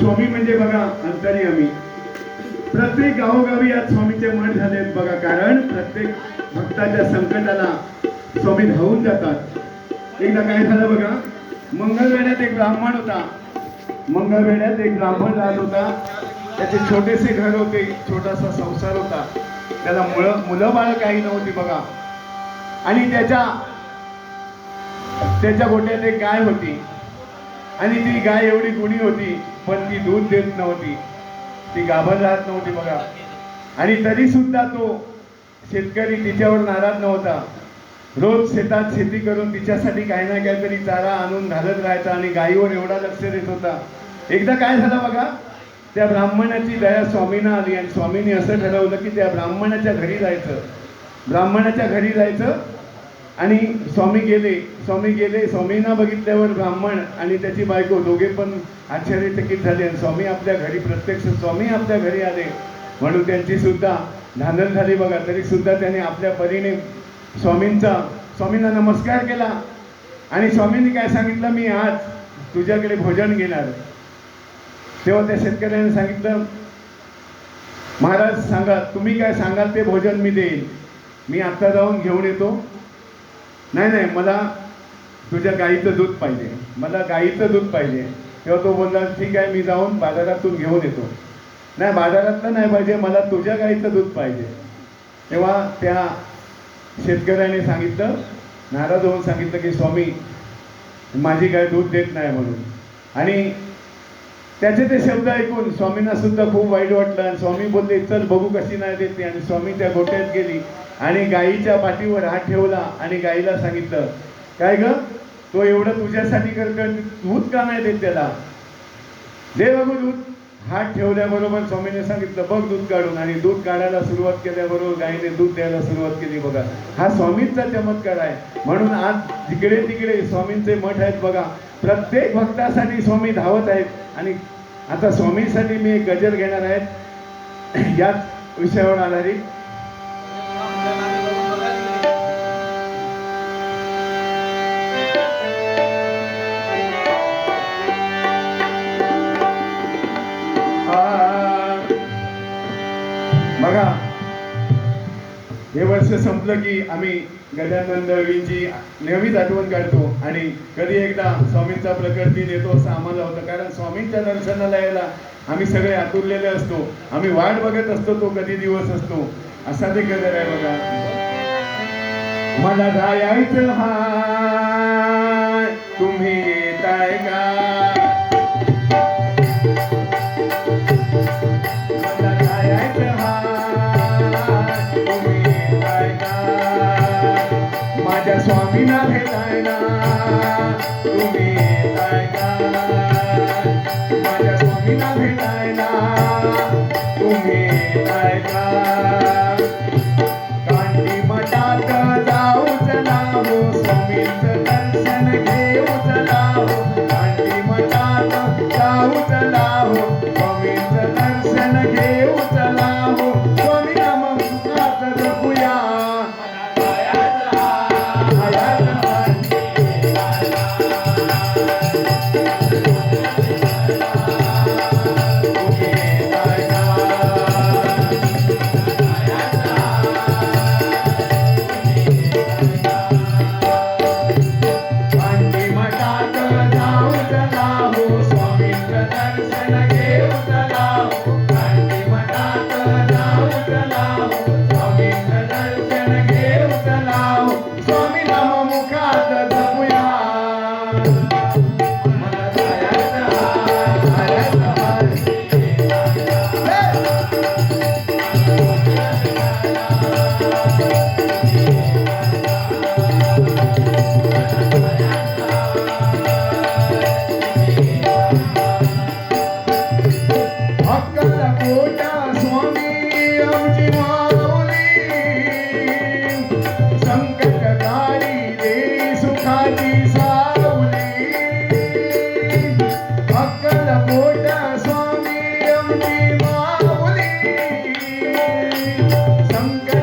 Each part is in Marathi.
स्वामी म्हणजे बघा अंतरी आम्ही. प्रत्येक गावोगावी आज स्वामीचे मठ झाले बघा कारण प्रत्येक भक्ताच्या संकटाला स्वामी धावून जातात. एकदा काय झालं बघा मंगळवेड्यात एक ब्राह्मण होता. मंगळवेड्यात एक ब्राह्मण राहत होता. त्याचे छोटेसे घर होते छोटासा संसार होता. त्याला मुलं मुलं बाळ काही नव्हती बघा. आणि त्याच्या त्याच्या गोट्यात एक गाय होती. आणि ती गाय एवढी गुणी होती पण ती दूध देत नव्हती. ती गाभण राहत नव्हती बघा. आणि तरी सुद्धा तो शेतकरी तिच्यावर नाराज नव्हता. रोज शेतात शेती करून तिच्यासाठी काही ना काहीतरी चारा आणून घालत राहायचा आणि गायीवर एवढा लक्ष देत होता. एकदा काय झालं बघा? त्या ब्राह्मणाची दया स्वामींना आली आणि स्वामींनी असं ठरवलं की त्या ब्राह्मणाच्या घरी जायचं. ब्राह्मणाच्या घरी जायचं. आणि स्वामी गेले स्वामी गेले स्वामींना बघितल्यावर ब्राह्मण आणि त्याची बायको दोघे पण आश्चर्यचकित झाले आणि स्वामी आपल्या घरी प्रत्यक्ष स्वामी आपल्या घरी आले. म्हणून त्यांची सुद्धा धांदल झाली बघा तरी सुद्धा त्याने आपल्या परीने स्वामींचा स्वामींना नमस्कार केला. आणि स्वामींनी काय सांगितलं? मी आज तुझ्याकडे भोजन घेणार. तेव्हा त्या शेतकऱ्याने सांगितलं महाराज सांगा तुम्ही काय सांगाल ते भोजन मी देईन. मी आत्ता जाऊन घेऊन येतो. नाही नाही मला तुझ्या गाईचं दूध पाहिजे. मला गाईचं दूध पाहिजे. तेव्हा तो बोलला ठीक आहे मी जाऊन बाजारातून घेऊन येतो. नाही बाजारातलं नाही पाहिजे मला तुझ्या गाईचं दूध पाहिजे. तेव्हा त्या शेतकऱ्याने सांगितलं नाराज होऊन सांगितलं की स्वामी माझी गाय दूध देत नाही म्हणून. आणि त्याचे ते शब्द ऐकून स्वामींना सुद्धा खूप वाईट वाटलं. आणि स्वामी बोलले चल बघू कशी नाही देते आणि स्वामी त्या गोट्यात गेली आणि गाईच्या पाठीवर हात ठेवला आणि गाईला सांगितलं काय ग? तो एवढं तुझ्यासाठी कर दूध का नाही देत त्याला? दे बघू दूध. हात ठेवल्याबरोबर स्वामीने सांगितलं बघ दूध काढून. आणि दूध काढायला सुरुवात केल्याबरोबर गाईने दूध द्यायला सुरुवात केली. बघा हा स्वामींचा चमत्कार आहे. म्हणून आज जिकडे तिकडे स्वामींचे मठ आहेत बघा. प्रत्येक भक्तासाठी स्वामी धावत आहेत. आणि आता स्वामींसाठी मी एक गजल घेणार आहेत याच विषयावर आधारित. वर्ष संपलं की आम्ही गजानन दळवींची नेहमीच आठवण काढतो आणि कधी एकदा स्वामींचा प्रकट दिन येतो असं आम्हाला होतं. कारण स्वामींच्या दर्शनाला यायला आम्ही सगळे आतुरलेले असतो. आम्ही वाट बघत असतो तो कधी दिवस असतो. असा ते गजर आहे बघा. मला जायचं हा तुम्ही येताय का? माझ्या स्वामीला भेटायला तुम्ही येताय का माझ्या स्वामीला भेटायला jungle.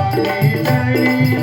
स्वामी गुणगान स्वामी चरणी विनवो